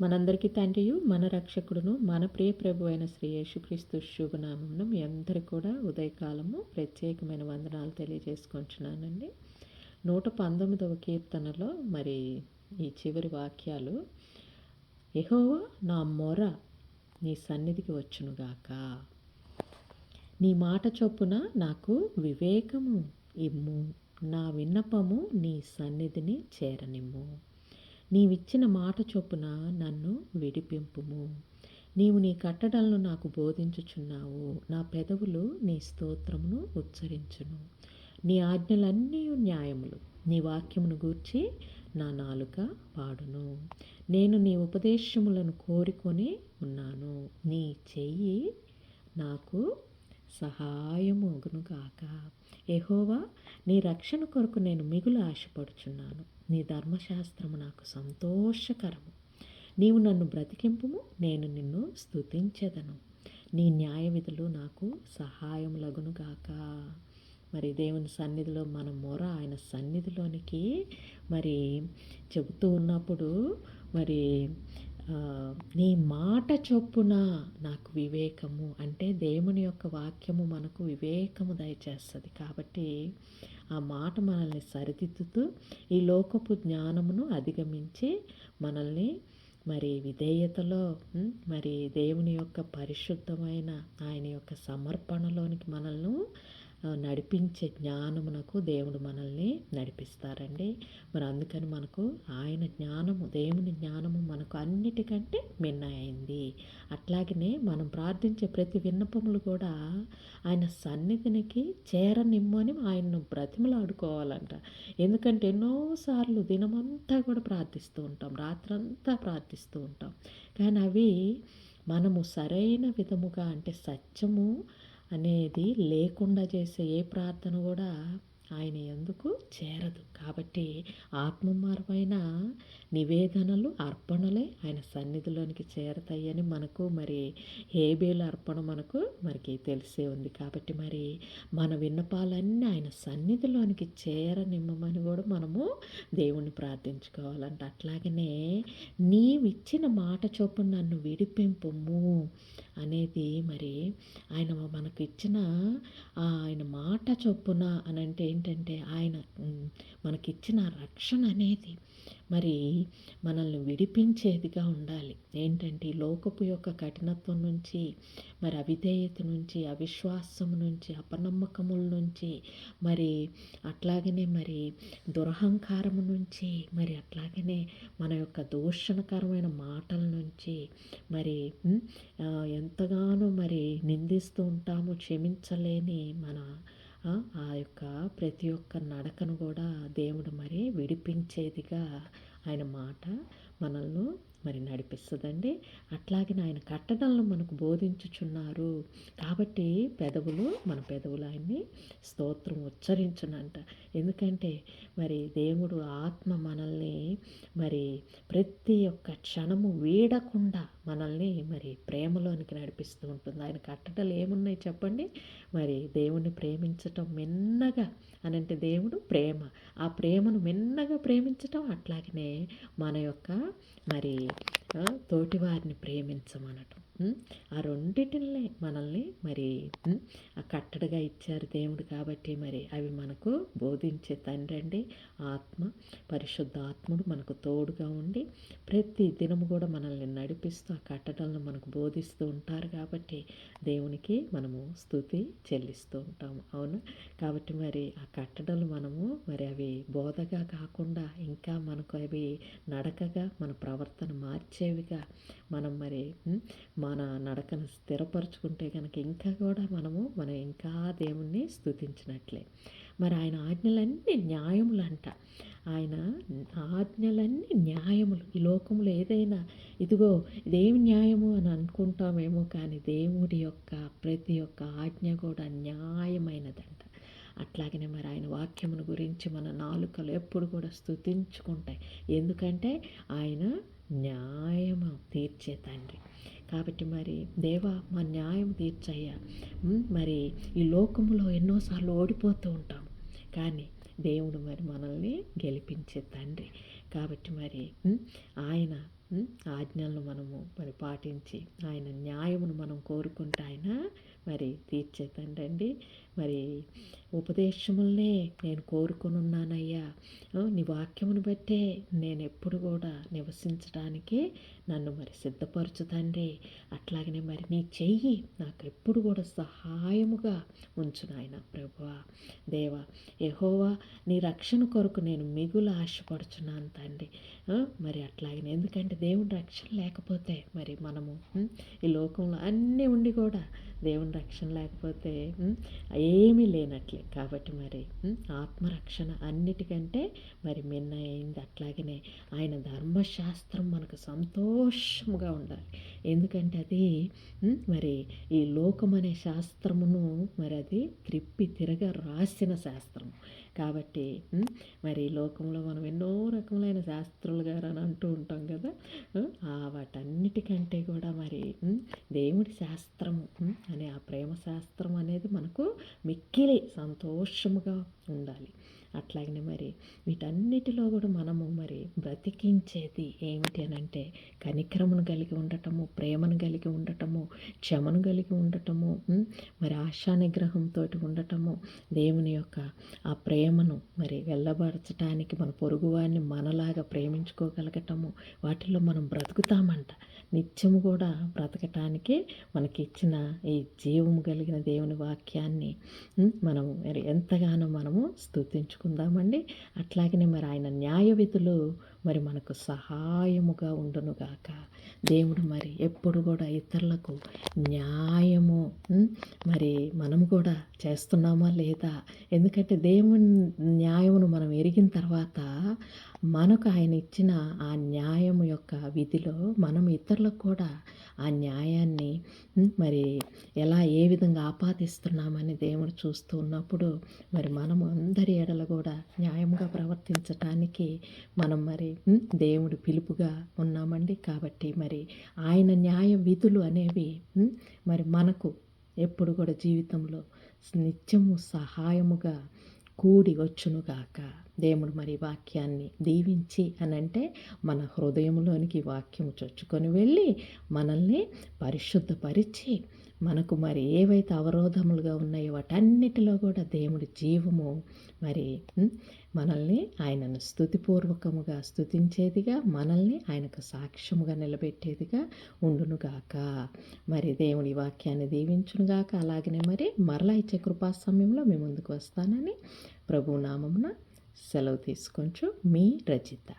మనందరికీ తండ్రియు మన రక్షకుడును మన ప్రియ ప్రభు అయిన శ్రీ యేసుక్రీస్తు శుభనామమును మీ అందరికీ కూడా ఉదయకాలము ప్రత్యేకమైన వందనాలు తెలియజేసుకుంటున్నానండి. నూట పంతొమ్మిదవ కీర్తనలో మరి ఈ చివరి వాక్యాలు ఎహోవా నా మొర నీ సన్నిధికి వచ్చునుగాక. నీ మాట చొప్పున నాకు వివేకము ఇమ్ము. నా విన్నపము నీ సన్నిధిని చేరనిమ్ము. నీవిచ్చిన మాట చొప్పున నన్ను విడిపింపుము. నీవు నీ కట్టడలను నాకు బోధించుచున్నావు. నా పెదవులు నీ స్తోత్రమును ఉచ్చరించును. నీ ఆజ్ఞలన్నీ న్యాయములు. నీ వాక్యమును గూర్చి నా నాలుక పాడును. నేను నీ ఉపదేశములను కోరుకొని ఉన్నాను. నీ చెయ్యి నాకు సహాయము కాక ఎహోవా నీ రక్షణ కొరకు నేను మిగులు ఆశపడుచున్నాను. నీ ధర్మశాస్త్రము నాకు సంతోషకరము. నీవు నన్ను బ్రతికింపుము నేను నిన్ను స్థుతించదను నీ న్యాయ విధులు నాకు సహాయం లగునుగాక మరి దేవుని సన్నిధిలో మన మొర ఆయన సన్నిధిలోనికి మరి చెబుతూ ఉన్నప్పుడు మరి నీ మాట చొప్పున నాకు వివేకము. అంటే దేవుని యొక్క వాక్యము మనకు వివేకము దయచేస్తుంది. కాబట్టి ఆ మాట మనల్ని సరిదిద్దుతూ ఈ లోకపు జ్ఞానమును అధిగమించి మనల్ని మరి విధేయతలో మరి దేవుని యొక్క పరిశుద్ధమైన ఆయన యొక్క సమర్పణలోనికి మనల్ని నడిపించే జ్ఞానమునకు దేవుడు మనల్ని నడిపిస్తారండి. మరి అందుకని మనకు ఆయన జ్ఞానము దేవుని జ్ఞానము మనకు అన్నిటికంటే మిన్నయింది. అట్లాగనే మనం ప్రార్థించే ప్రతి విన్నపములు కూడా ఆయన సన్నిధినికి చేరనిమ్మని ఆయన్ను బ్రతిమలాడుకోవాలంట. ఎందుకంటే ఎన్నోసార్లు దినమంతా కూడా ప్రార్థిస్తూ ఉంటాం. రాత్రంతా ప్రార్థిస్తూ ఉంటాం. కానీ అవి మనము సరైన విధముగా అంటే సత్యము అనేది లేకుండా చేసే ఏ ప్రార్థన కూడా ఆయన ఎందుకు చేరదు? కాబట్టి ఆత్మమార్పైన నివేదనలు అర్పణలే ఆయన సన్నిధిలోనికి చేరతాయని మనకు మరి హేబేలు అర్పణ మనకు మనకి తెలిసే ఉంది. కాబట్టి మరి మన విన్నపాలన్నీ ఆయన సన్నిధిలోనికి చేరనిమ్మమని కూడా మనము దేవుణ్ణి ప్రార్థించుకోవాలంట. అట్లాగనే నీవిచ్చిన మాట చొప్పున నన్ను విడిపింపము అనేది మరి ఆయన మనకు ఇచ్చిన ఆయన మాట చొప్పున అని అంటే ఏంటంటే ఆయన మనకిచ్చిన రక్షణ అనేది మరి మనల్ని విడిపించేదిగా ఉండాలి. ఏంటంటే లోకపు యొక్క కఠినత్వం నుంచి మరి అవిధేయత నుంచి అవిశ్వాసం నుంచి అపనమ్మకముల నుంచి మరి అట్లాగనే మరి దురహంకారము నుంచి మరి అట్లాగనే మన యొక్క దూషణకరమైన మాటల నుంచి మరి ఎంతగానో మరి నిందిస్తూ ఉంటాము క్షమించలేని మన ఆ యొక్క ప్రతి ఒక్క నడకను కూడా దేవుడు మరి విడిపించేదిగా ఆయన మాట మనల్ని మరి నడిపిస్తుందండి. అట్లాగే ఆయన కట్టడలను మనకు బోధించుచున్నారు. కాబట్టి పెదవులు మన పెదవులు ఆయన్ని స్తోత్రం ఉచ్చరించునంట. ఎందుకంటే మరి దేవుడు ఆత్మ మనల్ని మరి ప్రతి ఒక్క క్షణము వీడకుండా మనల్ని మరి ప్రేమలోనికి నడిపిస్తూ ఉంటుంది. ఆయన కట్టడలు ఏమున్నాయి చెప్పండి? మరి దేవుణ్ణి ప్రేమించటం మిన్నగా అని అంటే దేవుడు ప్రేమ. ఆ ప్రేమను మిన్నగా ప్రేమించటం అట్లాగనే మన యొక్క మరి తోటివారిని ప్రేమించమనటం. ఆ రెండిటిని మనల్ని మరి ఆ కట్టడగా ఇచ్చారు దేవుడు కాబట్టి మరి అవి మనకు బోధించే తండ్రి అండి. ఆత్మ పరిశుద్ధ ఆత్ముడు మనకు తోడుగా ఉండి ప్రతి దినము కూడా మనల్ని నడిపిస్తూ ఆ కట్టడలను మనకు బోధిస్తూ ఉంటారు కాబట్టి దేవునికి మనము స్థుతి చెల్లిస్తూ ఉంటాము. అవును? కాబట్టి మరి ఆ కట్టడలు మనము మరి అవి బోధగా కాకుండా ఇంకా మనకు అవి నడకగా మన ప్రవర్తన మార్చి వచ్చేవిగా మనం మరి మన నడకను స్థిరపరచుకుంటే కనుక ఇంకా కూడా మనము మనం ఇంకా దేవుణ్ణి స్థుతించినట్లే. మరి ఆయన ఆజ్ఞలన్నీ న్యాయములంట. ఆయన ఆజ్ఞలన్నీ న్యాయములు. ఈ లోకంలో ఏదైనా ఇదిగో ఇదేమి న్యాయము అని అనుకుంటామేమో కానీ దేవుడి యొక్క ప్రతి ఒక్క ఆజ్ఞ కూడా న్యాయమైనదంట. అట్లాగనే మరి ఆయన వాక్యమును గురించి మన నాలుకలు ఎప్పుడు కూడా స్థుతించుకుంటాయి. ఎందుకంటే ఆయన న్యాయము తీర్చే తండ్రి. కాబట్టి మరి దేవా మా న్యాయం తీర్చయ్యా. మరి ఈ లోకంలో ఎన్నోసార్లు ఓడిపోతూ ఉంటాం. కానీ దేవుడు మరి మనల్ని గెలిపించే తండ్రి. కాబట్టి మరి ఆయన ఆజ్ఞలను మనము మరి పాటించి ఆయన న్యాయమును మనం కోరుకుంటే ఆయన మరి తీర్చే తండ్రి అండి మరి ఉపదేశములనే నేను కోరుకొనున్నానయ్యా. నీ వాక్యమును బట్టే నేను ఎప్పుడు కూడా నివసించడానికి నన్ను మరి సిద్ధపరచు తండ్రి అట్లాగనే మరి నీ చెయ్యి నాకు ఎప్పుడు కూడా సహాయముగా ఉంచు నాయన ప్రభువా. దేవా ఎహోవా నీ రక్షణ కొరకు నేను మిగులు ఆశపడుచున్నాను తండ్రి మరి అట్లాగనే ఎందుకంటే దేవుని రక్షణ లేకపోతే మరి మనము ఈ లోకంలో అన్నీ ఉండి కూడా దేవుని రక్షణ లేకపోతే ఏమీ లేనట్లే. కాబట్టి మరి ఆత్మరక్షణ అన్నిటికంటే మరి మిన్న అయింది అట్లాగనే ఆయన ధర్మశాస్త్రం మనకు సంతోషముగా ఉండాలి. ఎందుకంటే అది మరి ఈ లోకం అనే శాస్త్రమును మరి అది త్రిప్పి తిరగ రాసిన శాస్త్రం కాబట్టి మరి లోకంలో మనం ఎన్నో రకములైన శాస్త్రులు గారు అని అంటూ ఉంటాం కదా ఆ, వాటన్నిటికంటే కూడా మరి దేవుడి శాస్త్రము అనే ఆ ప్రేమ శాస్త్రం అనేది మనకు మిక్కిలి సంతోషముగా ఉండాలి. అట్లాగనే మరి వీటన్నిటిలో కూడా మనము మరి బ్రతికించేది ఏమిటి అని అంటే కనిక్రమను కలిగి ఉండటము ప్రేమను కలిగి ఉండటము క్షమను కలిగి ఉండటము మరి ఆశా నిగ్రహంతో ఉండటము దేవుని యొక్క ఆ ప్రేమను మరి వెళ్ళబరచటానికి మన పొరుగువారిని మనలాగా ప్రేమించుకోగలగటము వాటిల్లో మనం బ్రతుకుతామంట. నిత్యం కూడా బ్రతకటానికి మనకి ఇచ్చిన ఈ జీవము కలిగిన దేవుని వాక్యాన్ని మనము మరి ఎంతగానో మనము స్తుతించుకుందామండి అట్లాగనే మరి ఆయన న్యాయ విధులు మరి మనకు సహాయముగా ఉండునుగాక. దేవుడు మరి ఎప్పుడు కూడా ఇతరులకు న్యాయము మరి మనం కూడా చేస్తున్నామా లేదా? ఎందుకంటే దేవుని న్యాయమును మనం ఎరిగిన తర్వాత మనకు ఆయన ఇచ్చిన ఆ న్యాయం యొక్క విధిలో మనం ఇతరులకు కూడా ఆ న్యాయాన్ని మరి ఎలా ఏ విధంగా ఆపాదిస్తున్నామని దేవుడు చూస్తూ ఉన్నప్పుడు మరి మనము అందరి ఎడల కూడా న్యాయంగా ప్రవర్తించటానికి మనం మరి దేవుడు పిలుపుగా ఉన్నామండి. కాబట్టి మరి ఆయన న్యాయ విధులు అనేవి మరి మనకు ఎప్పుడు కూడా జీవితంలో నిత్యము సహాయముగా కూడి వచ్చునుగాక దేవుడు మరి వాక్యాన్ని దీవించి అని అంటే మన హృదయంలోనికి వాక్యము చొచ్చుకొని వెళ్ళి మనల్ని పరిశుద్ధపరిచి మనకు మరి ఏవైతే అవరోధములుగా ఉన్నాయో వాటన్నిటిలో కూడా దేవుడి జీవము మరి మనల్ని ఆయనను స్థుతిపూర్వకముగా స్థుతించేదిగా మనల్ని ఆయనకు సాక్ష్యముగా నిలబెట్టేదిగా ఉండునుగాక. మరి దేవుడి వాక్యాన్ని దీవించునుగాక. అలాగనే మరి మరలా ఇచ్చే కృపా సమయంలో మీ ముందుకు వస్తానని ప్రభు నామమున సెలవు తీసుకొంచు మీ రచిత